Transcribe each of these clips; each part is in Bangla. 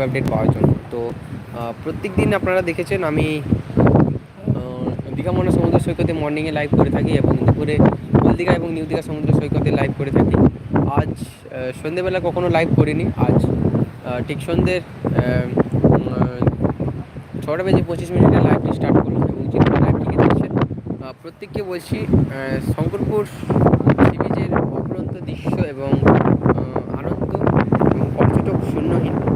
লাইভ আপডেট পাওয়ার জন্য। তো প্রত্যেক দিন আপনারা দেখেছেন আমি দীঘা মনে সমুদ্র সৈকতে মর্নিংয়ে লাইভ করে থাকি এবং দুপুরে দীঘা এবং নিউ দীঘা সমুদ্র সৈকতে লাইভ করে থাকি। আজ সন্ধেবেলা কখনো লাইভ করিনি। আজ ঠিক সন্ধ্যের ছটা বেজে পঁচিশ মিনিটে লাইভটি স্টার্ট করলাম এবং প্রত্যেককে বলছি শঙ্করপুর সি বিচের অপরন্ত দৃশ্য এবং আহ, আনন্দ এবং পর্যটক শূন্যহীন আহ,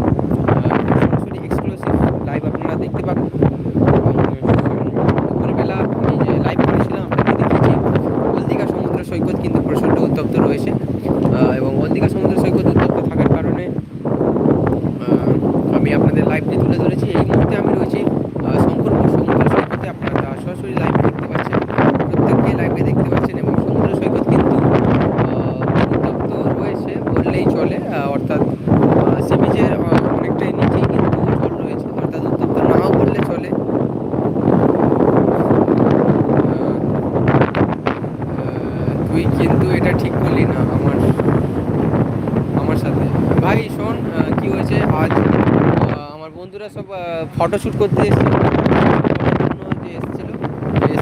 সরাসরি এক্সক্লুসিভ লাইভ আপনারা দেখতে পাবেন এবং দুপুরবেলা আমি যে লাইভ করেছিলাম আপনাদের দেখেছি হলদিঘা সমুদ্র সৈকত কিন্তু প্রচণ্ড উত্তপ্ত রয়েছে আহ, এবং হলদিঘা সমুদ্র সৈকত উত্তপ্ত থাকার কারণে আহ, আমি আপনাদের লাইভটি তুলে ধরেছি এই মুহূর্তে আমি রয়েছি আহ, শঙ্করপুর সমুদ্র সৈকতে আপনারা তা সরাসরি লাইভ দেখতে পাচ্ছেন প্রত্যেককে লাইভে দেখতে পাচ্ছেন এবং সমুদ্র সৈকত কিন্তু আহ, উত্তপ্ত রয়েছে বললেই চলে আহ, অর্থাৎ সি বিচের অনেকটাই নিচেই কিন্তু জল রয়েছে অর্থাৎ উত্তপ্ত নাও বললে চলে আহ, তুই কিন্তু এটা ঠিক করলি না আমার আমার সাথে ভাই শোন আহ, কি হয়েছে আজ আহ, আমার বন্ধুরা সব ফটোশ্যুট করতে এসেছে যে এসেছিল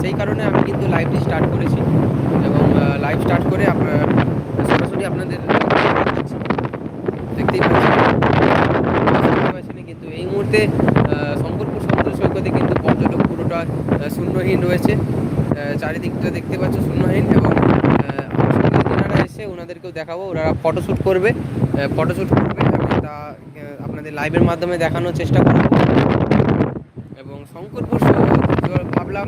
সেই কারণে আমি কিন্তু লাইভটি স্টার্ট করেছি। এবং লাইভ স্টার্ট করে আপনার সরাসরি আপনাদের দেখতেই পাচ্ছেন। কিন্তু এই মুহূর্তে শঙ্করপুর সমুদ্র সৈকতে কিন্তু পর্যটক পুরোটা শূন্যহীন রয়েছে। চারিদিকটা দেখতে পাচ্ছ শূন্যহীন এবং যারা এসে ওনাদেরকেও দেখাবো, ওনারা ফটোশ্যুট করবে। ফটোশ্যুট করবে আমি তা আহ, আপনাদের লাইভের মাধ্যমে দেখানোর চেষ্টা করব। এবং শঙ্করপুর ভাবলাম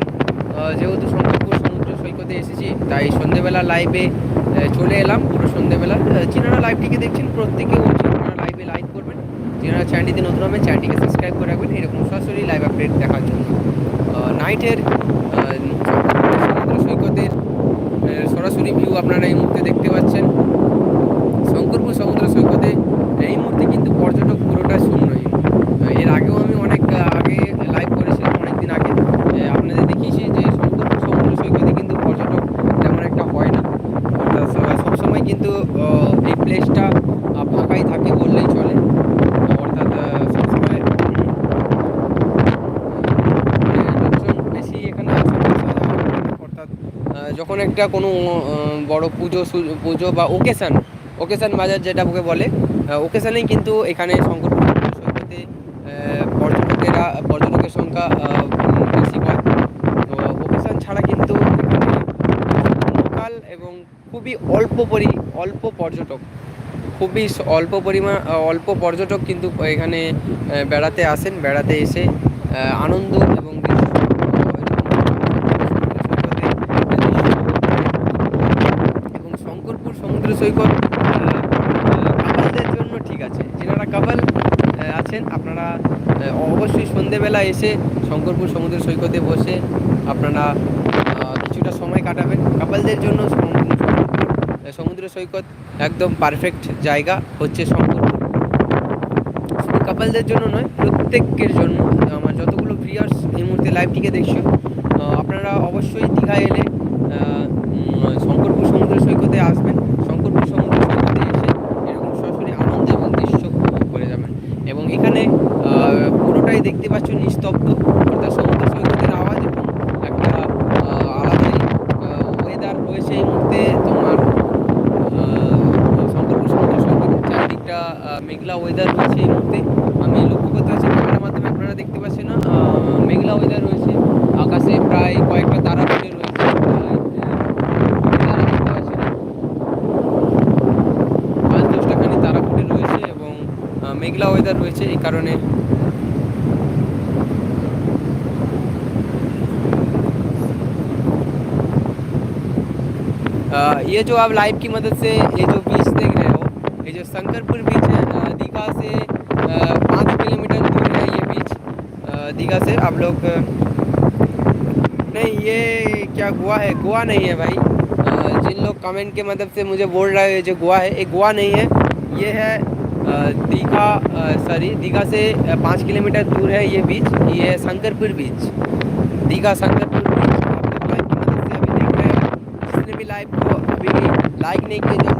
যেহেতু শঙ্করপুর সমুদ্র সৈকতে এসেছি, তাই সন্ধেবেলা লাইভে চলে এলাম, পুরো সন্ধেবেলা। চিনারা লাইভটিকে দেখছেন, প্রত্যেকে আপনারা লাইভে লাইক করবেন। যিনারা চ্যানেলটিতে নতুন হবে চ্যানেলটিকে সাবস্ক্রাইব করে রাখবেন। এরকম সরাসরি লাইভ আপডেট দেখার জন্য। নাইটের সমুদ্র সৈকতের সরাসরি ভিউ আপনারা এই মুহূর্তে দেখতে পাচ্ছেন। শঙ্করপুর সমুদ্র সৈকতে এই মুহূর্তে কিন্তু পর্যটক পুরোটা শূন্যহীন এর আগেও আমি অনেক, আগে লাইভ করেছিলাম অনেক দিন আগে আপনাদের দেখিয়েছি যে শঙ্করপুর সমুদ্র সৈকতে কিন্তু পর্যটক তেমন একটা হয় না। সবসময় কিন্তু এই প্লেসটা ফাঁকাই থাকে বললেই চলে। অর্থাৎ সবসময় বেশি এখানে অর্থাৎ যখন একটা কোনো বড় পুজো পুজো বা ওকেশন ওকেশান বাজার যেটা বলে ওকেশনেই কিন্তু এখানে শঙ্করপুর সৈকতে পর্যটকেরা, পর্যটকের সংখ্যা বেশি হয়। তো ওকেশন ছাড়া কিন্তু লোকাল এবং খুবই অল্প পরি, অল্প পর্যটক, খুবই অল্প পরিমাণ অল্প পর্যটক কিন্তু এখানে বেড়াতে আসেন, বেড়াতে এসে আনন্দ এবং এবং শঙ্করপুর সমুদ্র সৈকত কাপালদের জন্য ঠিক আছে যেনারা কাপাল আছেন আপনারা আহ, অবশ্যই সন্ধেবেলা এসে শঙ্করপুর সমুদ্র সৈকতে বসে আপনারা কিছুটা সময় কাটাবেন। কাপালদের জন্য সমুদ্র সৈকত একদম পারফেক্ট জায়গা হচ্ছে শঙ্করপুর। শুধু কাপালদের জন্য নয়, প্রত্যেকের জন্য। আমার যতগুলো ভিউয়ার্স এই মুহূর্তে লাইভটিকে দেখছ আপনারা অবশ্যই দীঘা এলে মেঘলা ওয়েদার রয়েছে এই কারণে अ, ये जो आप लाइव की मदद से ये जो बीच देख रहे हो ये जो शंकरपुर बीच है अ, दीघा से अ, पाँच किलोमीटर दूर है ये बीच अ, दीघा से आप लोग अ, नहीं ये क्या गोवा है गोवा नहीं है भाई अ, जिन लोग कमेंट के मदद से मुझे बोल रहे हैं ये जो गोवा है ये गोवा नहीं है ये है अ, दीघा सॉरी दीघा से पाँच किलोमीटर दूर है ये बीच ये शंकरपुर बीच दीघा शंकरपुर बीच आप लोग लाइव की मदद से अभी देख रहे हैं। जिसने भी लाइव को अभी लाइक नहीं किया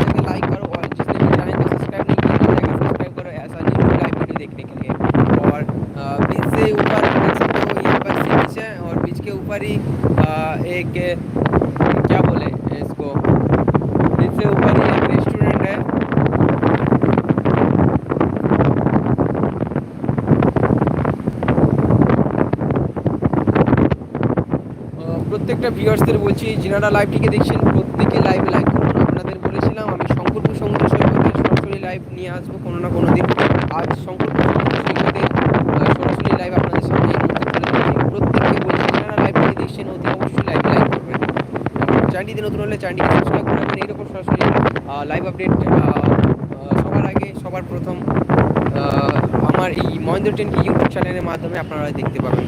প্রত্যেকটা ভিউয়ার্সদের বলছি, যিনারা লাইভটিকে দেখছেন, প্রত্যেকে লাইভে লাইভ করুন। আপনাদের বলেছিলাম, আমি শঙ্করপুর সমুদ্র সৈকতে সরাসরি লাইভ নিয়ে আসব কোনো না কোনো দিন। আজ শঙ্করপুর সমুদ্র সৈকতে সরাসরি লাইভ আপনাদের সামনে প্রত্যেককে বলছি যিনারা লাইভটিকে দেখছেন, অতি অবশ্যই লাইভ লাইভ করবেন। চ্যানেলটি নতুন হলে চ্যানেলটিকে সাবস্ক্রাইব করে রাখবেন। এইরকম সরাসরি লাইভ আপডেট সবার আগে, সবার প্রথম আমার এই মহেন্দ্র টেনকে ইউটিউব চ্যানেলের মাধ্যমে আপনারা দেখতে পাবেন।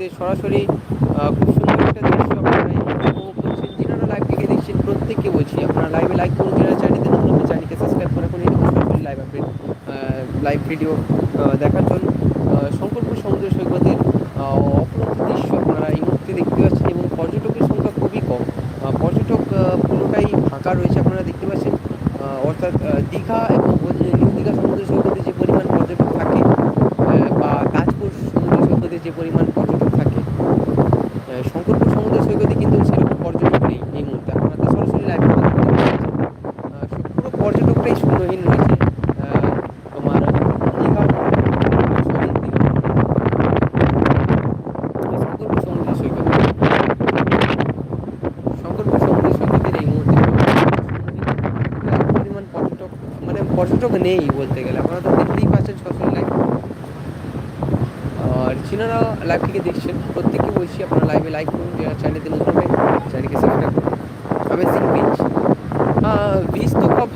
সৈকতে সরাসরি খুব সুন্দর একটা দৃশ্য আপনারা উপভোগ করছেন। যেটা লাইভ থেকে দেখছেন, প্রত্যেককে বলছি, আপনারা লাইভে লাইক করুন, যারা চ্যানেলতে নতুন চ্যানেলকে সাবস্ক্রাইব করে সরাসরি লাইভ আপডেট লাইভ ভিডিও দেখার জন্য আহ, শঙ্করপুর সমুদ্র সৈকতের আহ, অপরন্ত দৃশ্য আপনারা এই মুহূর্তে দেখতে পাচ্ছেন এবং পর্যটকের সংখ্যা খুবই কম আহ, পর্যটক আহ, পুরোটাই ফাঁকা রয়েছে আপনারা দেখতে পাচ্ছেন আহ, অর্থাৎ আহ, দীঘা এবং নিউ দীঘা সমুদ্র সৈকতে যে পরিমাণ পর্যটক থাকে আহ, বা তাজপুর সমুদ্র সৈকতে যে পরিমাণ পর্যটক থাকে আহ, শঙ্করপুর সমুদ্র সৈকতে কিন্তু সেরকম পর্যটক নেই এই মুহূর্তে আপনারা তো সরাসরি লাইভ পুরো পর্যটকটাই শূন্যহীন রয়েছে আহ, তোমার দীঘা সরি, দীঘা শঙ্করপুর সমুদ্র সৈকত। সকল সমুদ্র সৈকতের এই মুহূর্তে পরিমাণ পর্যটক মানে পর্যটক নেই বলতে গেলে। আপনারা তো দেখতেই পাচ্ছেন সচল লাইভ আর চিনারা থেকে দেখছেন। প্রত্যেককে বলছি আপনার লাইভে লাইক করুন, যারা চ্যানেলতে নতুন হয় চ্যানেলকে সাবস্ক্রাইব করুন। আমি সিং বিচ বিচ তো খুব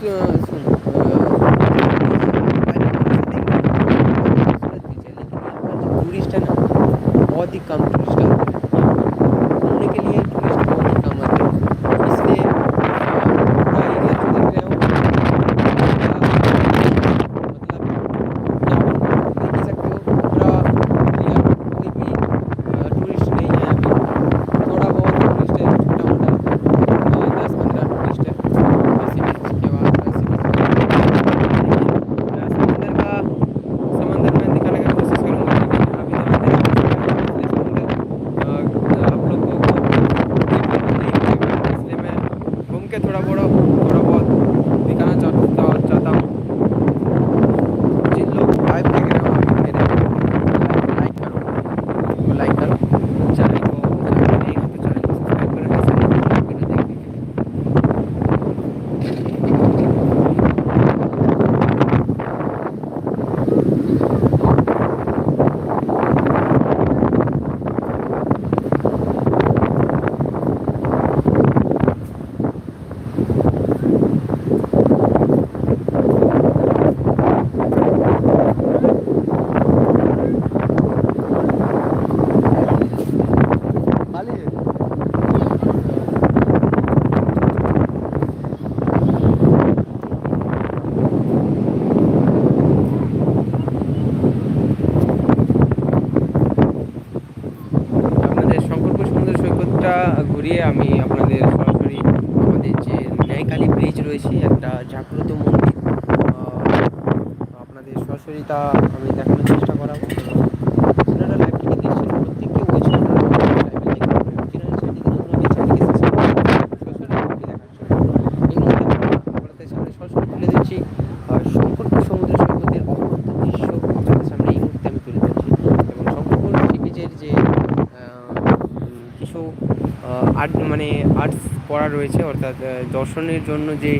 মানে আর্টস করা রয়েছে, অর্থাৎ দর্শনের জন্য যে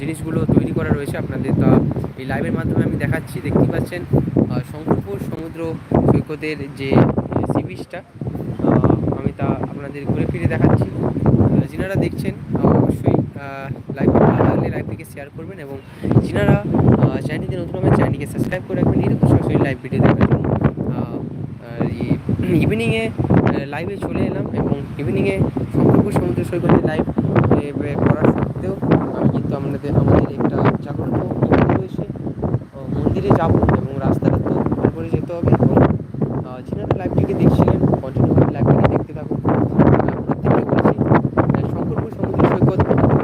জিনিসগুলো তৈরি করা রয়েছে আপনাদের, তা এই লাইভের মাধ্যমে আমি দেখাচ্ছি। দেখতে পাচ্ছেন শঙ্করপুর সমুদ্র সৈকতের যে সি বিচটা আমি তা আপনাদের ঘুরে ফিরে দেখাচ্ছি। যিনারা দেখছেন অবশ্যই লাইভ ভালো লাগলে লাইভটিকে শেয়ার করবেন এবং যিনারা চ্যানেলটিতে নতুন হবে চ্যানেলটিকে সাবস্ক্রাইব করে রাখবেন। এরকম সরাসরি লাইভ ভিডিও দেখার জন্য। ইভিনিংয়ে লাইভে চলে এলাম এবং ইভিনিংয়ে সম্পর্ক সমুদ্র সৈকতে লাইভ করার সত্ত্বেও আমি কিন্তু আমাদের আমাদের একটা মন্দির রয়েছে মন্দিরে যাব এবং রাস্তাটা তো করে যেতে হবে এবং যিনারা লাইভটিকে দেখছিলেন কন্টিনিউভাবে লাইভটিকে দেখতে থাকুন আহ, প্রত্যেককে বলছি আহ, শঙ্করপুর সমুদ্র সৈকত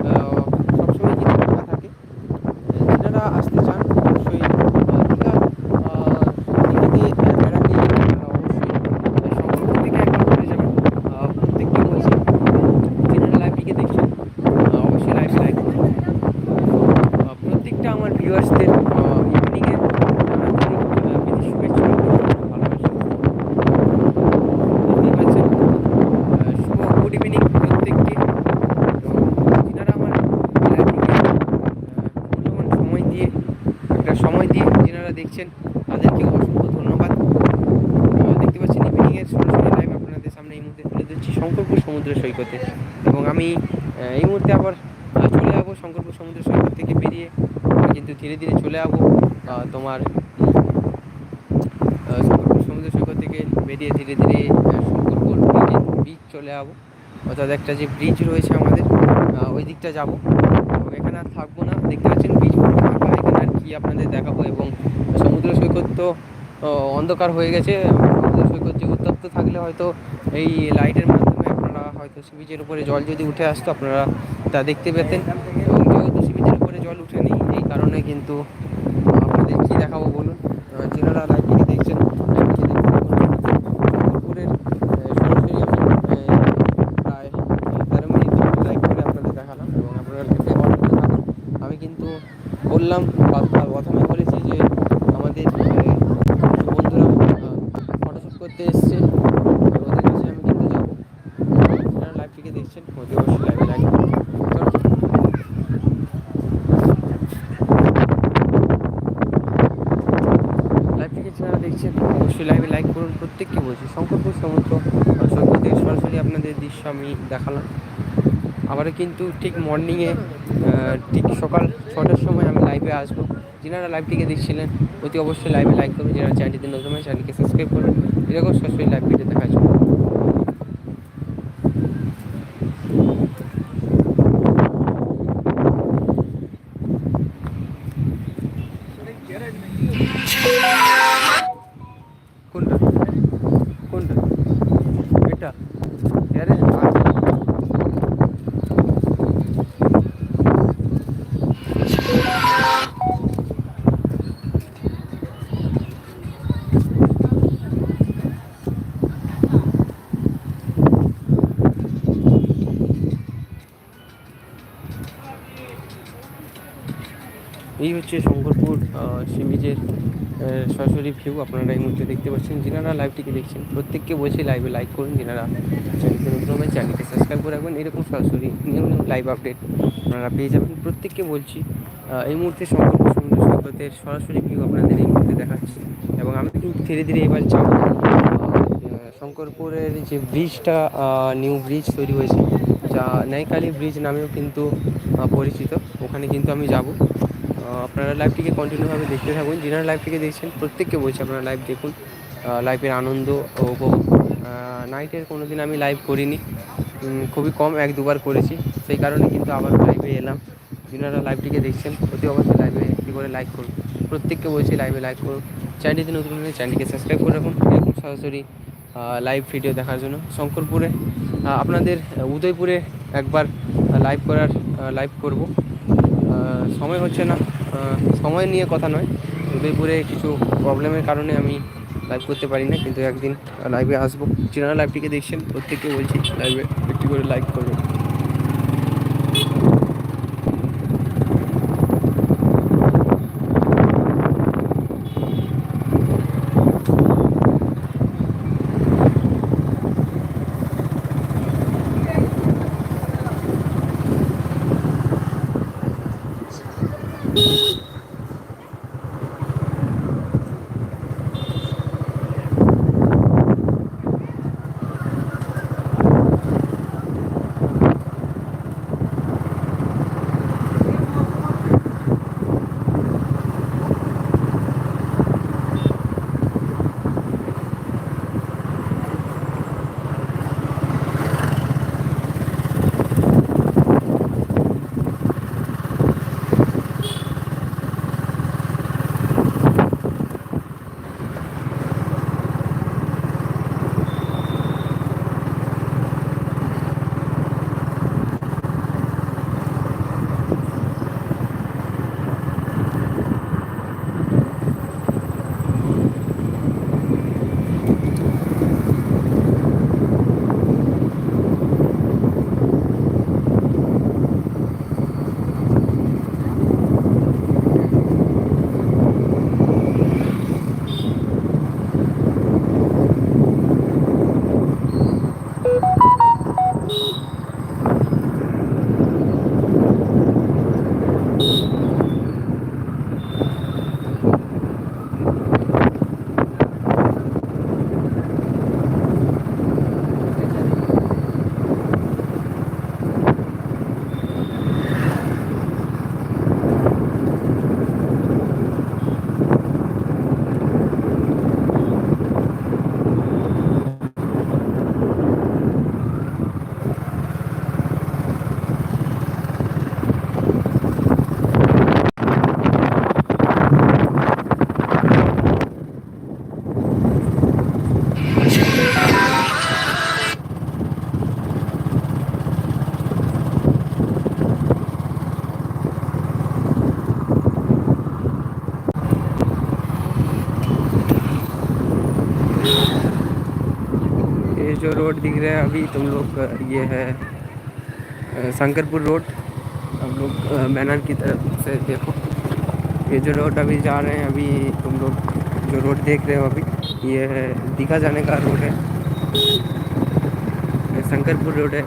আহ, সবসময় কিন্তু ফাঁকা থাকে আহ, যিনারা আসতে চান অবশ্যই আহ, দীঘা আহ, দীঘাতে আহ, বেড়াতে আপনারা অবশ্যই আহ, শঙ্করপুর থেকে একবার ঘুরে যাবেন আহ, প্রত্যেককে বলছি যিনারা লাইভটিকে দেখছেন আহ, অবশ্যই লাইভে লাইক করুন আহ, প্রত্যেকটা আমার ভিউয়ার্সদের ইভিনিংয়ে বিদেশ শুভেচ্ছা এবং ভালোবাসা দেখতেই পাচ্ছেন আহ, শুভ গুড ইভিনিং প্রত্যেককে এবং যিনারা আমার লাইভটিকে মূল্যবান সময় দিয়ে একটা সময় দিয়ে যিনারা দেখছেন তাদেরকে অসংখ্য ধন্যবাদ আহ, দেখতে পাচ্ছেন ইভিনিংয়ের সরাসরি লাইভ আপনাদের সামনে এই মুহূর্তে তুলে দিচ্ছি শঙ্করপুর সমুদ্র সৈকতে। এবং আমি এই মুহূর্তে আবার চলে যাব শঙ্করপুর সমুদ্র সৈকত থেকে বেরিয়ে কিন্তু ধীরে ধীরে চলে যাব তোমার শঙ্করপুর সমুদ্র সৈকত থেকে বেরিয়ে ধীরে ধীরে শঙ্করপুর বিচ চলে যাব। অর্থাৎ একটা যে ব্রিজ রয়েছে আমাদের ওই দিকটা যাব। এখানে আর থাকব না। দেখতে পাচ্ছেন পুরো ফাঁকা এখানে আর কি আপনাদের দেখাবো। এবং সমুদ্র সৈকত তো অন্ধকার হয়ে গেছে। সমুদ্র সৈকত যে উত্তপ্ত থাকলে হয়তো এই লাইটের সি বিচের উপরে জল যদি উঠে আসতো আপনারা তা দেখতে পেতেন। এবং যেহেতু সি বিচের উপরে জল উঠেনি, এই কারণে কিন্তু আপনাদের কী দেখাবো বলুন? যিনারা লাইভটিকে দেখছেন? প্রায় লাইভ দেখালাম এবং কিন্তু বললাম বা- বা প্রথমে বলেছি যে আমাদের আহ, কিছু বন্ধুরা ফটোশ্যুট করতে এসছে ওদের কাছে আমি কিন্তু যাব যারা লাইভটিকে দেখছেন অতি অবশ্যই লাইভে লাইক করুন চলো। লাইভটিকে যারা দেখছেন অবশ্যই লাইভে লাইক করুন প্রত্যেককে বলছি শঙ্করপুর সমুদ্র আহ, সৈকত থেকে সরাসরি আপনাদের দৃশ্য আমি দেখালাম। আবারও কিন্তু ঠিক মর্নিংয়ে ঠিক সকাল ছটার সময় আমি লাইভে আসব। যিনারা লাইভটিকে দেখছিলেন, অতি অবশ্যই লাইভে লাইক করুন যারা চ্যানেলটিতে নতুন হয় চ্যানেলকে সাবস্ক্রাইব করুন এরকম সরাসরি লাইভ ভিডিও দেখার সি সরাসরি ভিউ আপনারা এই মুহূর্তে দেখতে পাচ্ছেন। যিনারা লাইভটিকে দেখছেন, প্রত্যেককে বলছি লাইভে লাইক করুন। যিনারা চ্যানেলকে নতুন হবে চ্যানেলকে সাবস্ক্রাইব করে রাখবেন। এরকম সরাসরি নিউ নিউ লাইভ আপডেট আপনারা পেয়ে যাবেন। প্রত্যেককে বলছি এই মুহূর্তে শঙ্করপুর সমুদ্র সৈকতের সরাসরি ভিউ আপনাদের এই মুহূর্তে দেখাচ্ছি। এবং আমি কিন্তু ধীরে ধীরে এবার যাব শঙ্করপুরের যে ব্রিজটা নিউ ব্রিজ তৈরি হয়েছে, যা ন্যায়কালী ব্রিজ নামেও কিন্তু পরিচিত। ওখানে কিন্তু আমি যাব। আপনারা লাইভটিকে কন্টিনিউভাবে দেখতে থাকুন। যিনারা লাইভটিকে দেখছেন, প্রত্যেককে বলছি আপনারা লাইভ দেখুন। লাইভের আনন্দ উপভোগ। নাইটের কোনো দিন আমি লাইভ করিনি। খুবই কম, এক দুবার করেছি। সেই কারণে কিন্তু আবার লাইভে এলাম। যিনারা লাইভটিকে দেখছেন, অতি অবশ্যই লাইভে একটি করে লাইক করুন। প্রত্যেককে বলছি লাইভে লাইক করুন। চ্যানেলটি নতুন হলে চ্যানেলটিকে সাবস্ক্রাইব করে রাখুন। এরকম সরাসরি লাইভ ভিডিও দেখার জন্য। শঙ্করপুরে আপনাদের উদয়পুরে একবার লাইভ করার লাইভ করব। সময় হচ্ছে না সময় নিয়ে কথা নয়। উদয়পুরে কিছু প্রবলেমের কারণে আমি লাইভ করতে পারি না, কিন্তু একদিন লাইভে আসব। চিনারা লাইভটিকে দেখছেন, প্রত্যেককে বলছি লাইভে একটি করে লাইক করবে जो रोड दिख रहा है अभी, तुम लोग ये है शंकरपुर रोड। हम लोग बैनर की तरफ़ से देखो। ये जो रोड अभी जा रहे हैं, अभी तुम लोग जो रोड देख रहे हो अभी, ये है दीघा जाने का रोड है। शंकरपुर रोड है।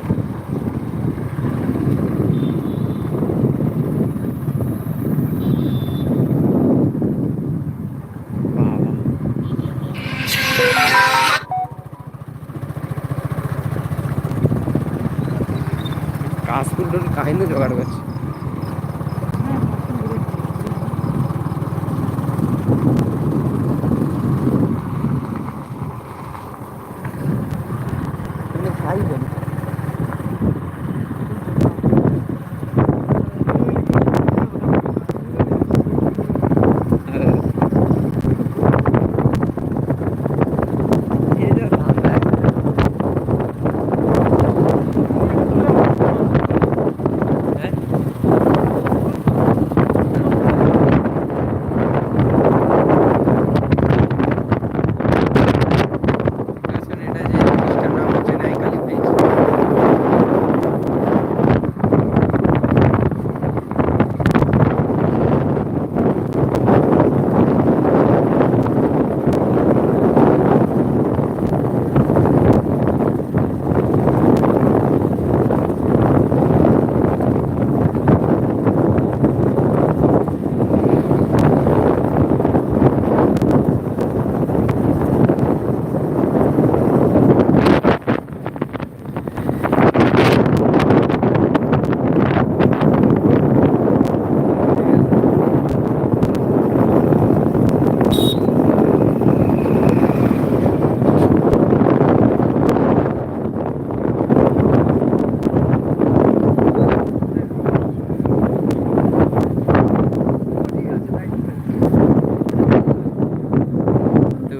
রোড কাহিনী জোগাড় করছে।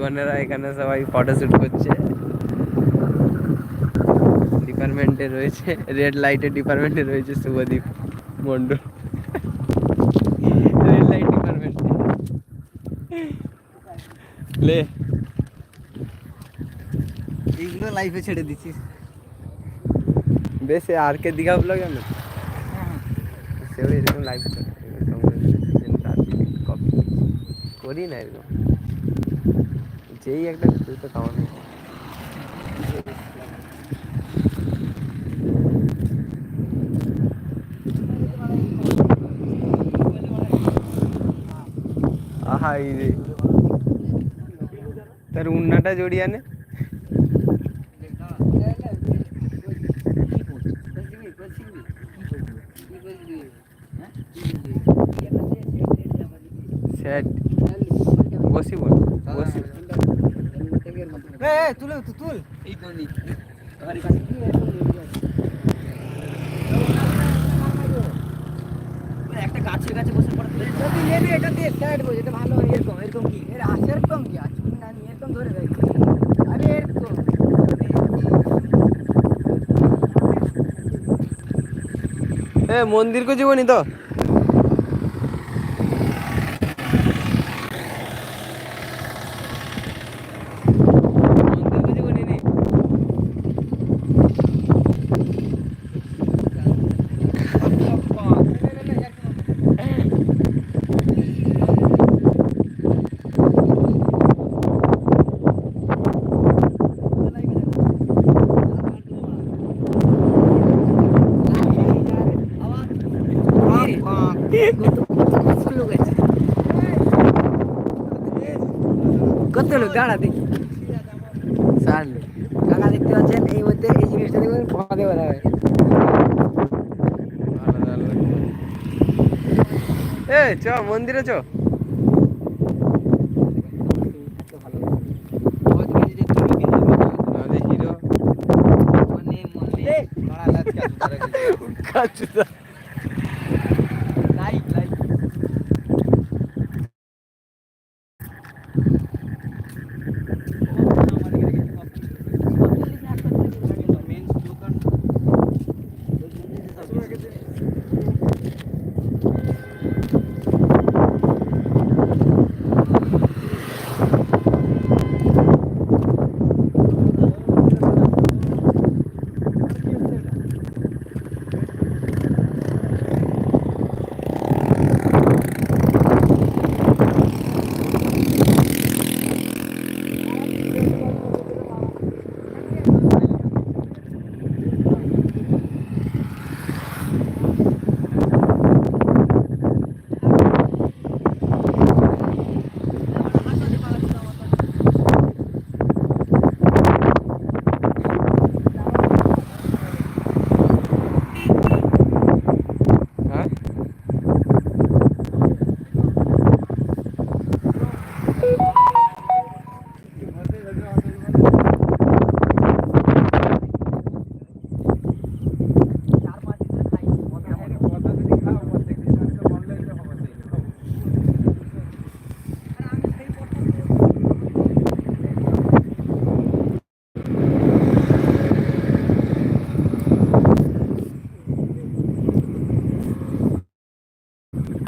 দোকানেরা এখানে সবাই ফটো শুট করছে। ডিপার্টমেন্টে রয়েছে রেড লাইটের ডিপার্টমেন্টে রয়েছে Subhadip Mondal red light department লে। এইগুলো লাইফে ছেড়ে দিচ্ছিস। বেশ আর কে দীঘা ব্লগ না সেও এরকম লাইভ করি না এরকম। যেই একটা তুই তো কামানো আহা এই রে তার উন্নাটা জড়িয়ে আনে স্যাড বসি বল বসি এ তুলে তুই তুল। এই কোনি একটা গাছের কাছে বসে পড়ে। যদি নেবি এটা দিয়ে সাইড বসে এটা ভালো এরকম এরকম কি? এর আছে এরকম কি? আছে না এরকম ধরে রাখি আরে এরকম। এ মন্দির কো জীবনি তো মন্দির কো জীবনি নি কত দাঁড়া দেখি কাকা দেখতে পাচ্ছেন এই মধ্যে এই জিনিসটা দেখবেন ফোঁদে বলা হয় এ চ মন্দিরে চ। কাচুদা।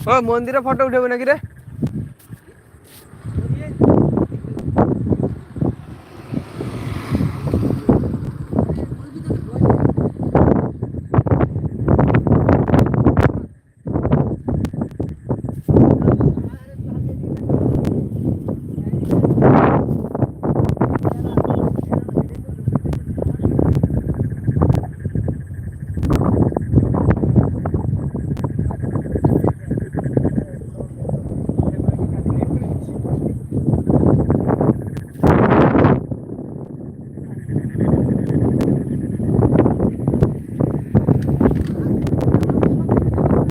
ও মন্দিরে ফটো উঠেবে নাকি রে?